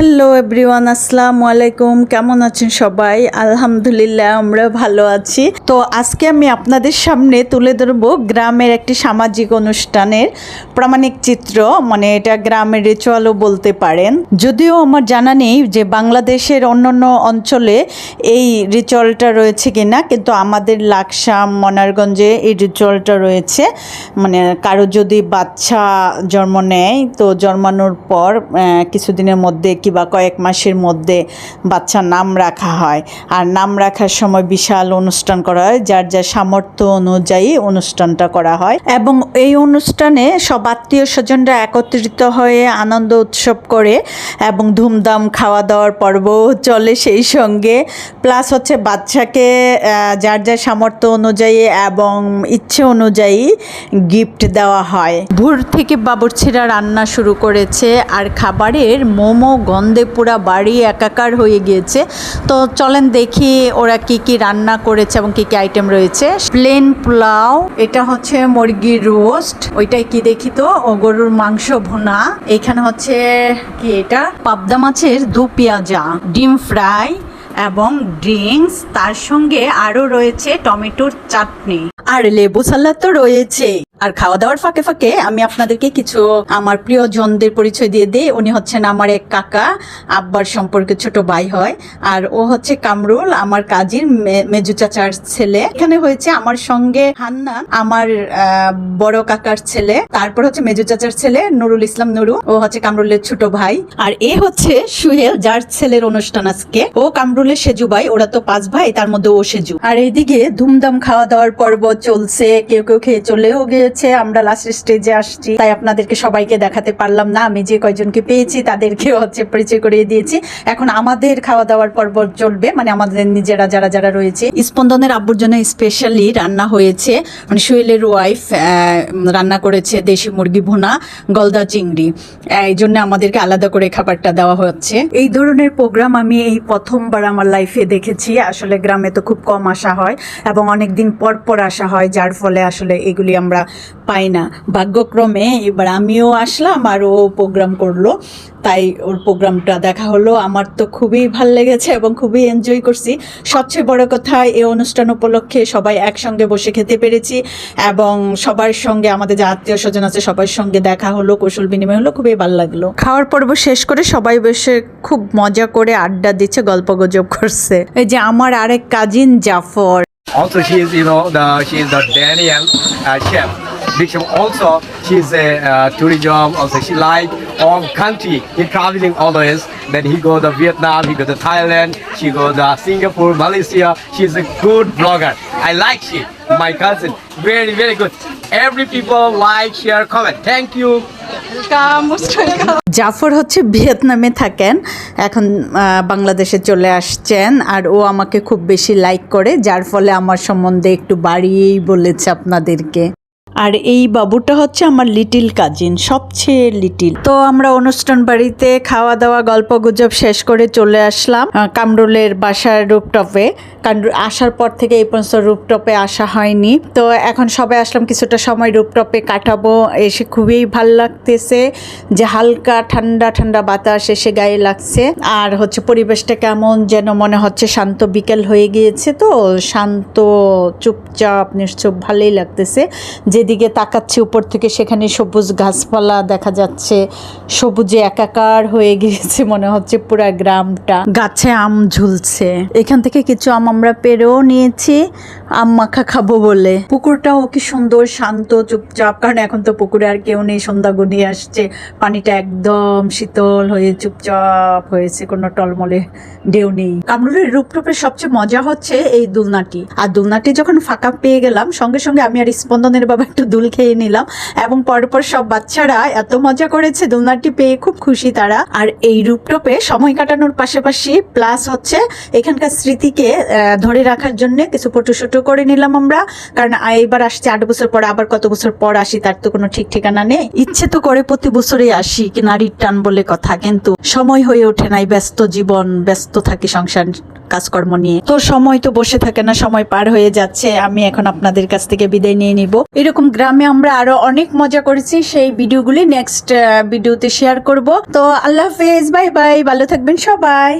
Hello everyone আসসালামু আলাইকুম কেমন আছেন সবাই? আলহামদুলিল্লাহ, আমরা ভালো আছি। তো আজকে আমি আপনাদের সামনে তুলে ধরবো গ্রামের একটি সামাজিক অনুষ্ঠানের প্রামাণিক চিত্র। মানে এটা গ্রামের রিচুয়ালও বলতে পারেন। যদিও আমার জানা নেই যে বাংলাদেশের অন্যান্য অঞ্চলে এই রিচুয়ালটা রয়েছে কিনা, কিন্তু আমাদের লাকসাম, মনারগঞ্জে এই রিচুয়ালটা রয়েছে। মানে কারও যদি বাচ্চা জন্ম নেয়, তো জন্মানোর পর কিছুদিনের মধ্যে কিংবা কয়েক মাসের মধ্যে বাচ্চার নাম রাখা হয়। আর নাম রাখার সময় বিশাল অনুষ্ঠান করা হয়, যার যার সামর্থ্য অনুযায়ী অনুষ্ঠানটা করা হয়। এবং এই অনুষ্ঠানে সব আত্মীয় স্বজনরা একত্রিত হয়ে আনন্দ উৎসব করে এবং ধুমধাম খাওয়া দাওয়ার পর্ব চলে সেই সঙ্গে। প্লাস হচ্ছে বাচ্চাকে যার যার সামর্থ্য অনুযায়ী এবং ইচ্ছে অনুযায়ী গিফট দেওয়া হয়। ভোর থেকে বাবুর্চিরা রান্না শুরু করেছে আর খাবারের মোমো গন্ধে পুরা বাড়ি একাকার হয়ে গিয়েছে। তো চলেন দেখি ওরা কি কি রান্না করেছে এবং কি কি আইটেম রয়েছে। প্লেন পোলাও, এটা হচ্ছে মুরগির রোস্ট ওইটাই কি দেখি তো? ও গরুর মাংস ভুনা। এখানে হচ্ছে কি এটা? পাবদা মাছের দু পেঁয়াজা, ডিম ফ্রাই এবং ড্রিঙ্কস তার সঙ্গে আরও রয়েছে টমেটোর চাটনি। আর লেবু সালাদ তো রয়েছে আর খাওয়া দাওয়ার ফাঁকে ফাঁকে আমি আপনাদেরকে কিছু আমার প্রিয় জনদের পরিচয় দিয়ে দিই। উনি হচ্ছেন আমার এক কাকা, আব্বার সম্পর্কে ছোট ভাই হয়। আর ও হচ্ছে কামরুল, আমার কাজীর মেজু চাচার ছেলে। এখানে হয়েছে আমার সঙ্গে হান্নান আমার বড় কাকার ছেলে। তারপর হচ্ছে মেজু চাচার ছেলে, নুরুল ইসলাম নুরু। ও হচ্ছে কামরুলের ছোট ভাই। আর এ হচ্ছে সুহেল, যার ছেলের অনুষ্ঠান আজকে। ও কামরুলের সেজু ভাই, ওরা তো পাঁচ ভাই, তার মধ্যে ও সেজু। আর এইদিকে ধুমধাম খাওয়া দাওয়ার পর্ব চলছে। কেউ কেউ খেয়ে চলেও গিয়েছে আমরা লাস্ট স্টেজে আসছি। তাই আপনাদেরকে সবাইকে দেখাতে পারলাম না, আমি যে কয়জনকে পেয়েছি তাদেরকে হচ্ছে পরিচয় করিয়ে দিয়েছি। এখন আমাদের খাওয়া দাওয়ার পর্ব চলবে মানে আমাদের নিজেরা যারা যারা রয়েছে। স্পন্দনের আব্বুর জন্য স্পেশালি রান্না হয়েছে মানে সুহেলের ওয়াইফ রান্না করেছে দেশি মুরগি ভুনা, গলদা চিংড়ি। এই জন্য আমাদেরকে আলাদা করে খাবারটা দেওয়া হচ্ছে। এই ধরনের প্রোগ্রাম আমি এই প্রথমবার আমার লাইফে দেখেছি, আসলে গ্রামে তো খুব কম আসা হয় এবং অনেক দিন পর পর আসা হয়, যার ফলে আসলে এগুলি আমরা পাই না ভাগ্যক্রমে এবার আমিও আসলাম আর ও প্রোগ্রাম করল। তাই ওর প্রোগ্রামটা দেখা হলো। আমার তো খুবই ভালো লেগেছে এবং খুবই এনজয় করছি। সবচেয়ে বড় কথা এই অনুষ্ঠান উপলক্ষে সবাই একসঙ্গে বসে খেতে পেরেছি এবং সবার সঙ্গে আমাদের যে আত্মীয় স্বজন আছে সবার সঙ্গে দেখা হলো কৌশল বিনিময় হলো খুবই ভালো লাগল। খাওয়ার পর্ব শেষ করে সবাই বসে খুব মজা করে আড্ডা দিচ্ছে গল্প গুজব করছে। এই যে আমার আরেক cousin Jafar. Also, she is, you know, the she is the Daniel uh, chef. Big. Also, she's a uh, tourism. Also, she like all country. He traveling always. Then he go to Vietnam. He go to Thailand. She go to Singapore, Malaysia. She's a good blogger. I like she. My cousin, very very good. Every people like, share, comment. Thank you. Jafar হচ্ছে ভিয়েতনামে থাকেন এখন বাংলাদেশে চলে আসছেন আর ও আমাকে খুব বেশি লাইক করে যার ফলে আমার সম্বন্ধে একটু বাড়িয়েই বলেছে আপনাদেরকে আর এই বাবুটা হচ্ছে আমার লিটিল কাজিন সবচেয়ে লিটিল তো আমরা অনুষ্ঠান বাড়িতে খাওয়া দাওয়া গল্প গুজব শেষ করে চলে আসলাম কামরুলের বাসার রুপটপে কামরুল আসার পর থেকে এই পর্যন্ত রুপটপে আসা হয়নি। তো এখন সবাই আসলাম, কিছুটা সময় রুপটপে কাটাবো। এসে খুবই ভালো লাগতেছে যে হালকা ঠান্ডা ঠান্ডা বাতাস এসে গায়ে লাগছে। আর হচ্ছে পরিবেশটা কেমন যেন মনে হচ্ছে শান্ত বিকেল হয়ে গিয়েছে তো। শান্ত, চুপচাপ, নিশ্চুপ, ভালোই লাগতেছে। যেদিকে তাকাচ্ছি উপর থেকে সেখানে সবুজ গাছপালা দেখা যাচ্ছে। সবুজে একাকার হয়ে গিয়েছে মনে হচ্ছে পুরা গ্রামটা। গাছে আম ঝুলছে। এখান থেকে কিছু আম আমরা পেরেও নিয়েছি, আম মাখা খাব বলে। পুকুরটাও কি সুন্দর, শান্ত, চুপচাপ। কারণ এখন তো পুকুরে আর কেউ নেই, সন্ধ্যা গনিয়ে আসছে। পানিটা একদম শীতল হয়ে চুপচাপ হয়েছে, কোনো টলমলে ঢেউ নেই। কামরুলের রূপটপের সবচেয়ে মজা হচ্ছে এই দুলনাটি। আর দুলনাটি যখন ফাঁকা পেয়ে গেলাম, সঙ্গে সঙ্গে আমি আর স্পন্দনের বাবা একটু দুল খেয়ে নিলাম এবং পরপর সব বাচ্চারা এত মজা করেছে, দোলনাটি পেয়ে খুব খুশি তারা। আর এই রূপটপে সময় কাটানোর পাশাপাশি প্লাস হচ্ছে এখানকার স্মৃতিকে ধরে রাখার জন্য কিছু ফটোশুটও করে নিলাম আমরা। কারণ এইবার আসছে আট বছর পর, আবার কত বছর পর আসি তার তো কোনো ঠিক ঠিকানা নেই। ইচ্ছে তো করে প্রতি বছরই আসি নারীর টান বলে কথা, কিন্তু সময় হয়ে ওঠে নাই, ব্যস্ত জীবন, ব্যস্ত থাকি সংসার কাজকর্ম নিয়ে। তো সময় তো বসে থাকে না, সময় পার হয়ে যাচ্ছে, আমি এখন আপনাদের কাছ থেকে বিদায় নিয়ে নিব। এরকম গ্রামে আমরা আরও অনেক মজা করেছি, সেই ভিডিওগুলি নেক্সট ভিডিওতে শেয়ার করব। তো আল্লাহ হাফেজ বাই বাই ভালো থাকবেন সবাই।